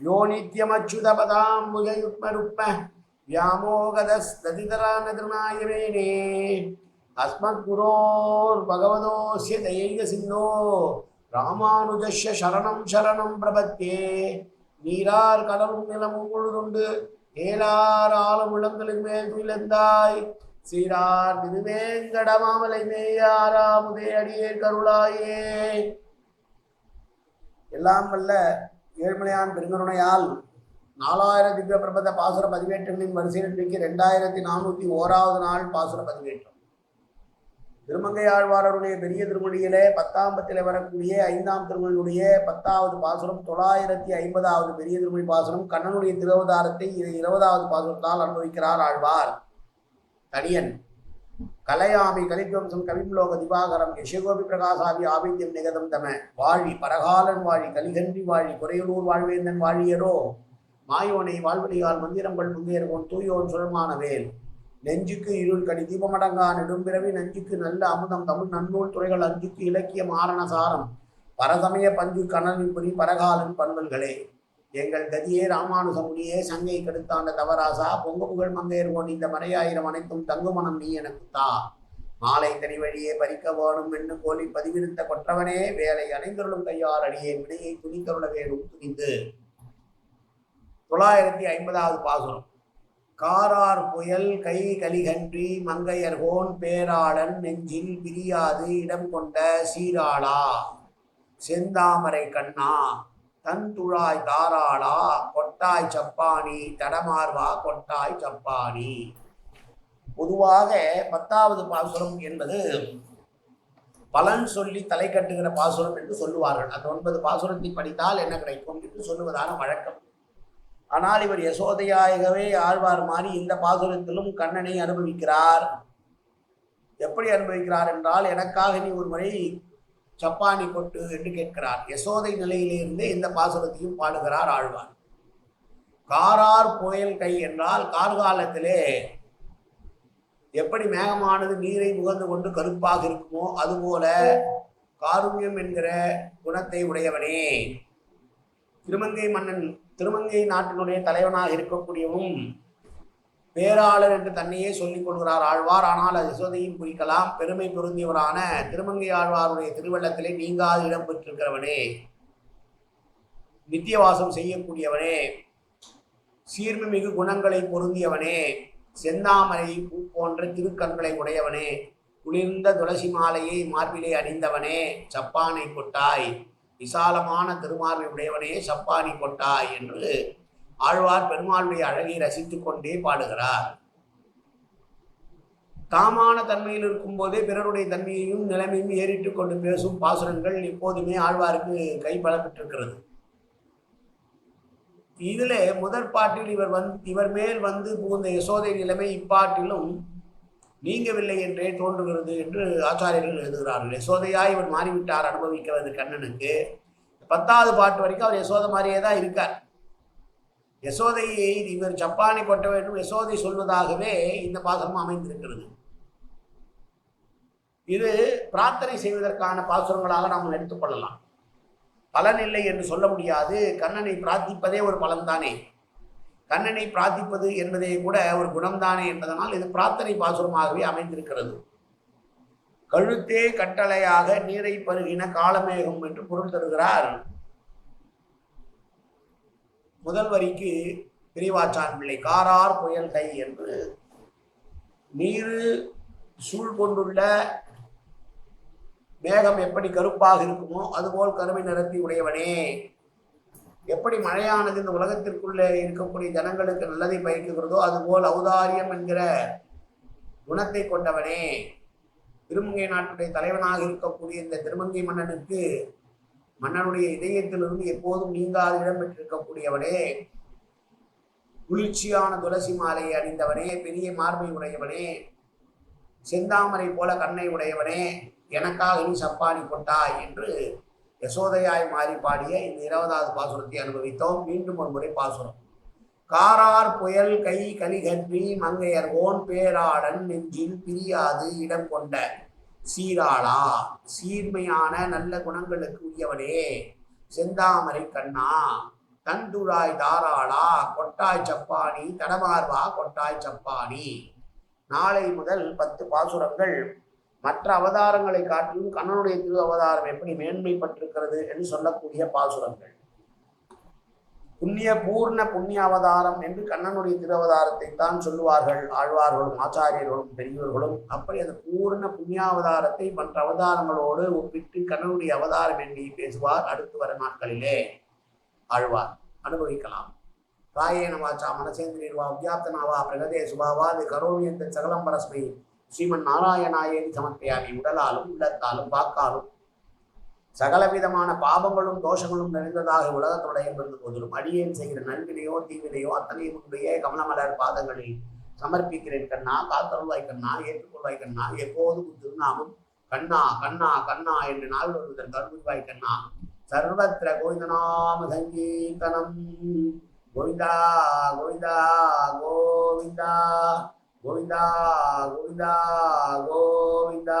யோ நித்யமச்சுதபதாம் புஜயுக்மருப்ப வியாமோகதஸ்ததிதரானகிருணாயவேனே அஸ்மத் குரோர் பகவதோஸ்ய தயைக சிந்தோ ராமானுஜஸ்ய சரணம் சரணம் பிரபத்தே நீரார் கடலும் நிலமும் பொழுதுண்டு ஏழார் ஆளும் இளங்களின் மேல் துயிலந்தாய் சீரார் திருவேங்கடமாமலை மேயாரா முதே அடியே கருளாயே எல்லாம் வல்ல ஏழ்மலையான் பெருங்கருணையால் நாலாயிரம் திவ்ய பிரபத பாசுர பதிவேற்றங்களின் வரிசையில் இன்றைக்கு ரெண்டாயிரத்தி நானூற்றி ஓராவது நாள் பாசுர பதிவேற்றம். திருமங்கை ஆழ்வாரருடைய பெரிய திருமொழியிலே பத்தாம்பத்தில் வரக்கூடிய ஐந்தாம் திருமொழியுடைய பத்தாவது பாசுரம் தொள்ளாயிரத்தி ஐம்பதாவது பெரிய திருமொழி பாசுரம் கண்ணனுடைய திருவதாரத்தை இருபதாவது பாசுரத்தால் அனுபவிக்கிறார் ஆழ்வார். தனியன் கலையாமி கலித்வம்சம் கவிம்லோக திவாகரம் யசகோபி பிரகாசாவி ஆபித்யம் நிகதம் தம. வாழி பரகாலன் வாழி கலிகன்றி வாழி குறையலூர் வாழ்வேந்தன் வாழியரோ. மாயோனை வாழ்வழியால் மந்திரங்கள் முங்கேறுவோன் தூயோன் சுழமான வேல். நெஞ்சுக்கு இருள் கடி தீபமடங்கா நெடும்பிறவி நஞ்சுக்கு நல்ல அமுதம் தமிழ் நன்னூல் துறைகள் அஞ்சுக்கு இலக்கிய மாரணசாரம் பரசமய பஞ்சு கணலின் புரி பரகாலன் பண்பல்களே. எங்கள் கதியே ராமானுசமுனியே சங்கை கெடுத்தாண்ட தவராசா பொங்க புகழ் மங்கையர்வோன் இந்த மறையாயிரம் அனைத்தும் தங்குமணம் நீ எனக்கு தா. மாலை தனி வழியே பறிக்க வேணும் என்று கோலி பதிவிருத்த கொற்றவனே வேலை அனைந்தருளும் கையால் அடியே விடையை துணித்தருள வேணும் துணிந்து. தொள்ளாயிரத்தி ஐம்பதாவது பாசுரம். காரார் புயல் கை கலிகன்றி மங்கையர்கோன் பேராளன் நெஞ்சில் பிரியாது இடம் கொண்ட சீராளா. செந்தாமரை கண்ணா. தன் துழாய் தாராளா கொட்டாய் சப்பானி தடமார்வா கொட்டாய் சப்பானி. பொதுவாக பத்தாவது பாசுரம் என்பது பலன் சொல்லி தலை கட்டுகிற பாசுரம் என்று சொல்லுவார்கள். அந்த ஒன்பது பாசுரத்தை படித்தால் என்ன கிடைக்கும் என்று சொல்லுவதான வழக்கம். ஆனால் இவர் யசோதையாகவே ஆழ்வார் மாறி இந்த பாசுரத்திலும் கண்ணனை அனுபவிக்கிறார். எப்படி அனுபவிக்கிறார் என்றால் எனக்காக நீ ஒரு முறை சப்பானி கொட்டு என்று கேட்கிறார். யசோதை நிலையிலிருந்தே இந்த பாசுரத்தையும் பாடுகிறார் ஆழ்வார். காரார் புயல் கை என்றால் கார்காலத்திலே எப்படி மேகமானது நீரை முகந்து கொண்டு கருப்பாக இருக்குமோ அதுபோல காருண்யம் என்கிற குணத்தை உடையவனே. திருமங்கை மன்னன் திருமங்கை நாட்டினுடைய தலைவனாக இருக்கக்கூடியவும் பேராளர் என்று தன்னையே சொல்லிக் கொள்கிறார் ஆழ்வார். ஆனால் அது யசோதையும் குறிக்கலாம். பெருமை பொருந்தியவரான திருமங்கை ஆழ்வாருடைய திருவள்ளத்திலே நீங்காது இடம் பெற்றிருக்கிறவனே. நித்தியவாசம் செய்யக்கூடியவனே. சீர்மிகு குணங்களை பொருந்தியவனே. செந்தாமரை பூ போன்ற திருக்கண்களை உடையவனே. குளிர்ந்த துளசி மாலையை மார்பிலே அணிந்தவனே. சப்பானை கொட்டாய். விசாலமான திருமார்பை உடையவனே சப்பானி கொட்டாய் என்று ஆழ்வார் பெருமாளுடைய அழகை ரசித்து கொண்டே பாடுகிறார். தாமான தன்மையில் இருக்கும் போதே பிறருடைய தன்மையையும் நிலைமையும் ஏறிட்டு கொண்டு பேசும் பாசுரங்கள் எப்போதுமே ஆழ்வாருக்கு கைப்படப்பட்டிருக்கிறது இதுல முதற் பாட்டில் இவர் வந் இவர் மேல் வந்து புகுந்த யசோதை நிலைமை இப்பாட்டிலும் நீங்கவில்லை என்றே தோன்றுகிறது என்று ஆச்சாரியர்கள் எழுதுகிறார்கள். யசோதையாய் இவர் மாறிவிட்டார் அனுபவிக்கிறது கண்ணனுக்கு. பத்தாவது பாட்டு வரைக்கும் அவர் யசோதை மாதிரியே தான் இருக்கார். யசோதையை இவர் சப்பானி கொட்ட வேண்டும். யசோதை சொல்வதாகவே இந்த பாசனம் அமைந்திருக்கிறது. இது பிரார்த்தனை செய்வதற்கான பாசுரங்களாக நாம் எடுத்துக்கொள்ளலாம் பலன் இல்லை என்று சொல்ல முடியாது. கண்ணனை பிரார்த்திப்பதே ஒரு பலன்தானே. கண்ணனை பிரார்த்திப்பது என்பதே கூட ஒரு குணம்தானே என்பதனால் இது பிரார்த்தனை பாசுரமாகவே அமைந்திருக்கிறது. கழுத்தே கட்டளையாக நீரை பருகின காலமேகம் என்று பொருள் தருகிறார். முதல் வரிக்கு பிரிவாச்சான் பிள்ளை. காரார் புயல் கை என்று. நீர் சூழ் கொண்டுள்ள மேகம் எப்படி கருப்பாக இருக்குமோ அதுபோல் கருமை நிறத்தி உடையவனே. எப்படி மழையானது இந்த உலகத்திற்குள்ளே இருக்கக்கூடிய ஜனங்களுக்கு நல்லதை பயக்குகிறதோ அதுபோல் ஔதாரியம் என்கிற குணத்தை கொண்டவனே. திருமங்கை நாட்டுடைய தலைவனாக இருக்கக்கூடிய இந்த திருமங்கை மன்னனுக்கு மன்னனுடைய இதயத்திலிருந்து எப்போதும் நீங்காத இடம் பெற்றிருக்கக்கூடியவனே. குளிர்ச்சியான துளசி மாலையை அணிந்தவனே பெரிய மார்பை உடையவனே செந்தாமரை போல கண்ணை உடையவனே எனக்காக நீ சப்பானி கொட்டாய் என்று யசோதையாய் மாறி பாடிய இந்த இருபதாவது பாசுரத்தை அனுபவித்தோம். மீண்டும் ஒரு முறை பாசுரம். காரார் புயல் கை கலிகற்றி மங்கையர் ஓன் பேராடன் நெஞ்சில் பிரியாது இடம் கொண்ட சீராளா? சீர்மையான நல்ல குணங்களுக்கு உரியவனே செந்தாமரை கண்ணா தந்துழாய் தாராளா கொட்டாய் சப்பானி தடமார்வா கொட்டாய் சப்பானி. நாளை முதல் பத்து பாசுரங்கள் மற்ற அவதாரங்களை காட்டிலும் கண்ணனுடைய திரு அவதாரம் எப்படி மேன்மைப்பட்டிருக்கிறது என்று சொல்லக்கூடிய பாசுரங்கள். புண்ணிய பூர்ண புண்ணிய அவதாரம் என்று கண்ணனுடைய திருவதாரத்தை தான் சொல்லுவார்கள். ஆழ்வார்களும் ஆச்சாரியர்களும் பெரியவர்களும் அப்படி அந்த பூர்ண புண்ணியாவதாரத்தை மற்ற அவதாரங்களோடு ஒப்பிட்டு கண்ணனுடைய அவதாரம் என்று பேசுவார் அடுத்து வர நாட்களிலே. ஆழ்வார் அனுபவிக்கலாம். காயேன வாச்சா மனசேந்திரியர்வா வியாப்தனாவா பிரகதே சுபாவா அது என்ற சகலம் பரஸ்மை ஸ்ரீமன் நாராயணாயேதி சமர்ப்பியாமி உடலாலும் உள்ளத்தாலும் வாக்காலும் சகலவிதமான பாபங்களும் தோஷங்களும் நிறைந்ததாக உலகத்துடைய இருந்த போதிலும். அடியேன் செய்கிற நன்வினையோ தீவினையோ அத்தனையும் உன்னுடைய கமலமலர் பாதங்களில் சமர்ப்பிக்கிறேன் கண்ணா காத்தருள்வாய் கண்ணா ஏற்றுக்கொள்வாய் கண்ணா எப்போதும் திருநாமும் திருநாமம் கண்ணா கண்ணா கண்ணா என்று நாள் வருவதன் கருள்வாய் கண்ணா. சர்வத்திர கோவிந்தநாம சங்கீர்த்தனம். கோவிந்தா கோவிந்தா கோவிந்தா கோவிந்தா கோவிந்தா கோவிந்தா.